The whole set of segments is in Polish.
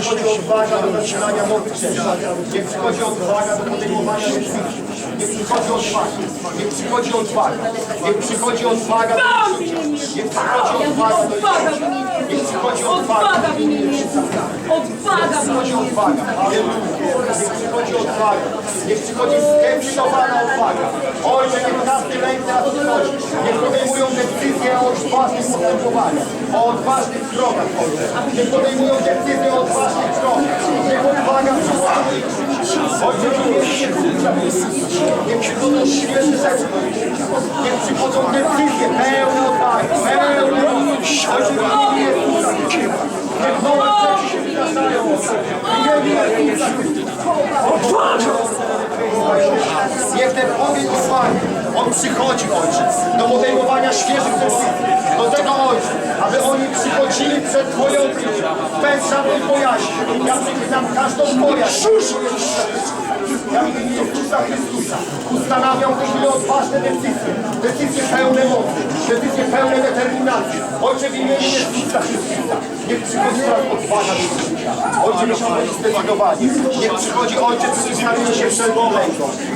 przychodzi odwaga do zaczynania nowych rzeczy. Niech przychodzi odwaga do podejmowania decyzji. Niech przychodzi odwaga. Niech przychodzi odwaga. Niech przychodzi odwaga do. Niech przychodzi odwaga do odwaga. W imieniu Jezusa. Odwaga w Przychodzi imieniu odwaga. Halleluja. Niech przychodzi odwaga. Niech przychodzi zdecydowana odwaga. Ojcze, niech każdy lęk teraz przychodzi. Niech podejmują decyzje o odważnych postępowaniach. O odważnych krokach, Ojcze. Niech podejmują decyzje o odważnych krokach. Niech odwaga przychodzi. Ojcze, Jezusa. Niech przychodzą świeże rzeczy do ich życia. Niech przychodzą decyzje pełne odwagi. Pełne odwagi. Ojcze, w imieniu Jezusa Chrystusa. Niech nowe rzeczy się wydarzają. W imieniu Jezusa Niech ten ogień odwagi, on przychodzi, Ojcze, do podejmowania świeżych decyzji. Do tego, Ojcze, aby oni przychodzili przed Twoją oblicze, bez żadnej bojaźni. Ja przykładam każdą bojaźń. Ja w imieniu Jezusa Chrystusa ustanawiam w tej odważne decyzje. Decyzje pełne mocy, decyzje pełne determinacji. Ojcze, w imieniu Jezusa Chrystusa, niech przychodzi teraz odwaga Ojcze, musimy być zdecydowani. Niech przychodzi Ojciec przeciwstawienie się wszelką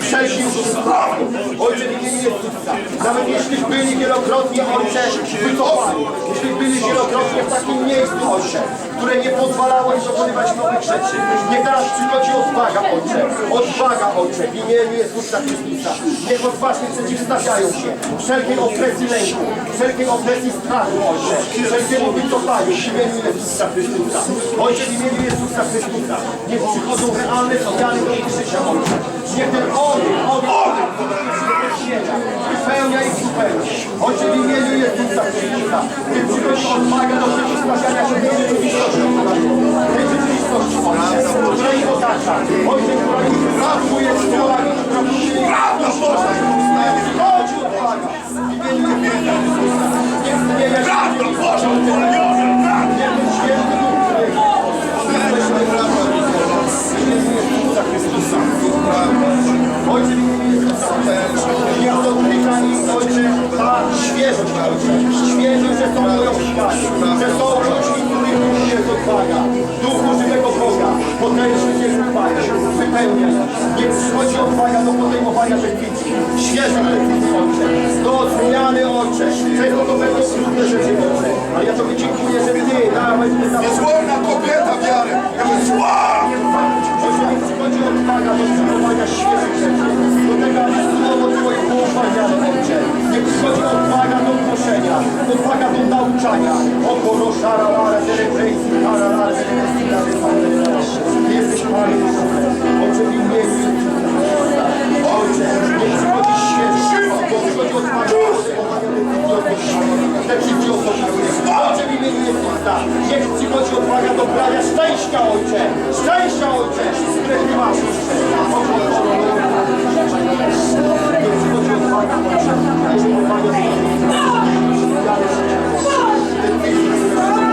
wszelkim strachom. Ojcze, w imieniu Jezusa, nawet jeśli byli wielokrotnie, Ojcze, wycofani, jeśli byli wielokrotnie w takim miejscu, Ojcze, które nie pozwalało im dokonywać nowych rzeczy. Niech teraz przychodzi odwaga, Ojcze, odwaga, Ojcze, w imieniu Jezusa Chrystusa. Niech odważnie przeciwstawiają się wszelkiej opresji lęku, wszelkiej opresji strachu, Ojcze, wszelkiemu wycofaniu w imieniu Jezusa Chrystusa. Ojcze, w imieniu Jezusa Chrystusa, niech przychodzą realne zmiany do ich życia, Ojcze. Niech ten ogień, ogień, wypełnia ich zupełnie. Ojcze, w imieniu Jezusa Chrystusa, niech przychodzi odwaga do przeciwstawiania się tej rzeczywistości, tej rzeczywistości, Ojcze, która ich otacza. Ojcze, która ich ratuje słowami, która buduje ich Prawda Boża! Przychodzi odwaga w imieniu Jezusa Chrystusa. Niech zmienia się Prawda Boża! Wypełnia ich. Niech przychodzi odwaga do podejmowania decyzji, świeżych decyzji, Ojcze. Do zmiany, Ojcze. Czego to będą trudne rzeczy, Ojcze. Ale ja Tobie dziękuję, że Ty dałeś mi Jest wolna kobieta wiary. Ja mówię, zła! Ojcze, niech przychodzi odwaga do przyjmowania świeżych rzeczy. Do tego, aby słowo Twoje było imieniu Jezusa. Niech przychodzi odwaga do brania szczęścia, Ojcze. Szczęścia, Ojcze, które Ojcze. Niech przychodzi odwaga, Ojcze, do podejmowania Niech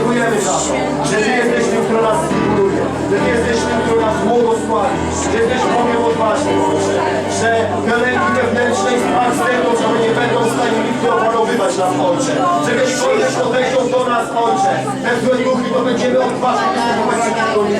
dziękujemy za to, że Ty jesteś tym, który nas zbuduje, że Ty jesteś tym, który nas błogosławi, że jesteś Bogiem odważnym, Ojcze. Że te lęki wewnętrzne i strach z tego, że my nie będą w stanie nigdy opanowywać nas, Ojcze. Że kiedykolwiek odejdą do nas, Ojcze, te złe duchy, to będziemy odważni występować przeciwko nim,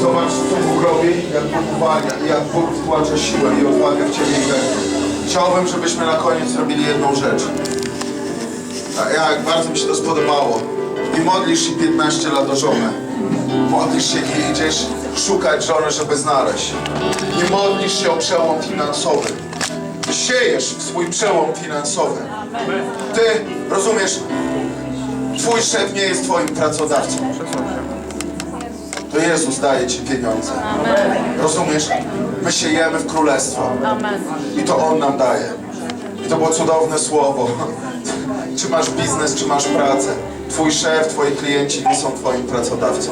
zobacz co Bóg robi, jak Bóg uwalnia i jak Bóg wtłacza siłę i odwagę w Ciebie i. Chciałbym, żebyśmy na koniec zrobili jedną rzecz. A jak bardzo mi się to spodobało. I modlisz się 15 lat o żonę. Modlisz się i idziesz szukać żony, żeby znaleźć. Nie modlisz się o przełom finansowy. Siejesz w swój przełom finansowy. Ty, rozumiesz, Twój szef nie jest Twoim pracodawcą. To Jezus daje Ci pieniądze. Rozumiesz? My siejemy w królestwo. I to On nam daje. I to było cudowne słowo. Czy masz biznes, czy masz pracę. Twój szef, Twoi klienci nie są Twoim pracodawcą.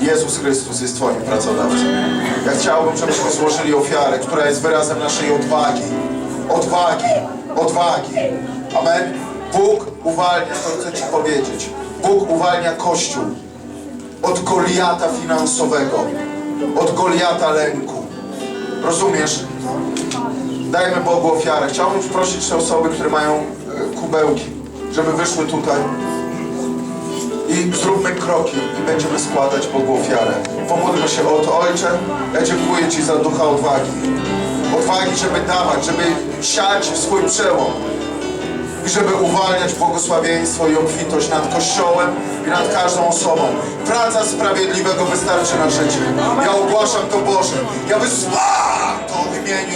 Jezus Chrystus jest Twoim pracodawcą. Ja chciałbym, żebyśmy złożyli ofiarę, która jest wyrazem naszej odwagi. Odwagi, odwagi. Amen. Bóg uwalnia, to chcę Ci powiedzieć. Bóg uwalnia Kościół od Goliata finansowego, od Goliata lęku. Rozumiesz? Dajmy Bogu ofiarę. Chciałbym prosić te osoby, które mają e, kubełki, żeby wyszły tutaj. I zróbmy kroki i będziemy składać Bogu ofiarę. Pomódlmy się o to. Ojcze, ja dziękuję Ci za ducha odwagi. Odwagi, żeby dawać, żeby siać w swój przełom. I żeby uwalniać błogosławieństwo i obfitość nad Kościołem i nad każdą osobą. Praca sprawiedliwego wystarczy na życie. Ja ogłaszam to Boże. Ja wysłam to w imieniu